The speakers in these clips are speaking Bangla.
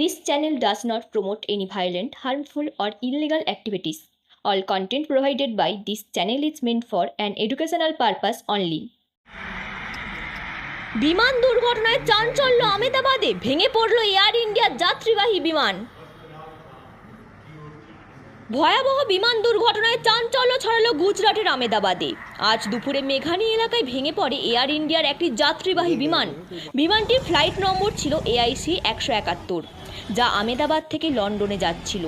This channel does not promote any violent, harmful, or illegal activities. All content provided by this channel is meant for an educational purpose only. বিমান দুর্ঘটনায় চাঞ্চল্য আমেদাবাদে ভেঙে পড়ল এয়ার ইন্ডিয়ার যাত্রীবাহী বিমান ভয়াবহ বিমান দুর্ঘটনায় চাঞ্চল্য ছড়ালো গুজরাটের আমেদাবাদে। আজ দুপুরে মেঘানি এলাকায় ভেঙে পড়ে এয়ার ইন্ডিয়ার একটি যাত্রীবাহী বিমান। বিমানটি ফ্লাইট নম্বর ছিল এআইসি একশো একাত্তর, যা আমেদাবাদ থেকে লন্ডনে যাচ্ছিল।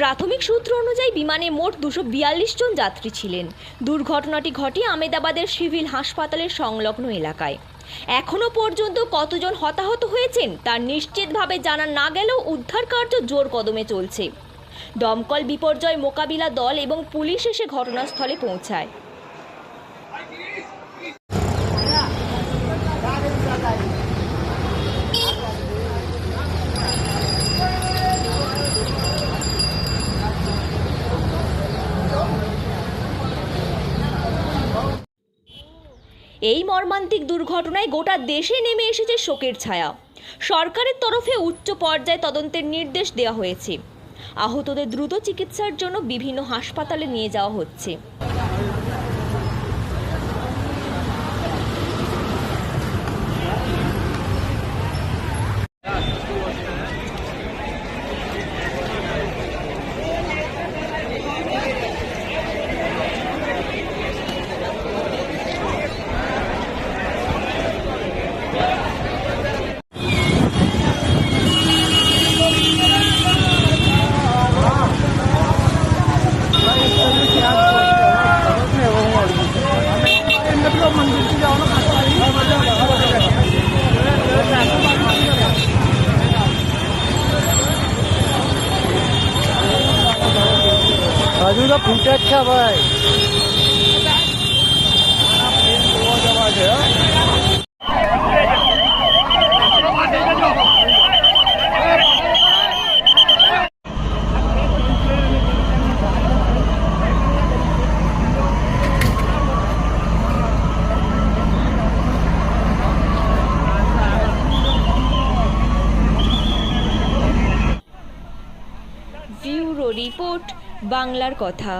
প্রাথমিক সূত্র অনুযায়ী বিমানে মোট দুশো বিয়াল্লিশ জন যাত্রী ছিলেন। দুর্ঘটনাটি ঘটে আমেদাবাদের সিভিল হাসপাতালের সংলগ্ন এলাকায়। এখনও পর্যন্ত কতজন হতাহত হয়েছেন তা নিশ্চিতভাবে জানা না গেলেও উদ্ধার কার্য জোর কদমে চলছে। দমকল বিপর্যয় মোকাবিলা দল এবং পুলিশ এসে ঘটনাস্থলে পৌঁছায়। এই মর্মান্তিক দুর্ঘটনায় গোটা দেশে নেমে এসেছে শোকের ছায়া। সরকারের তরফে উচ্চ পর্যায়ে তদন্তের নির্দেশ দেওয়া হয়েছে। আহতদের দ্রুত চিকিৎসার জন্য বিভিন্ন হাসপাতালে নিয়ে যাওয়া হচ্ছে। હજુ તો ફૂટે જ છે ભાઈ. ব্যুরো রিপোর্ট বাংলার কথা।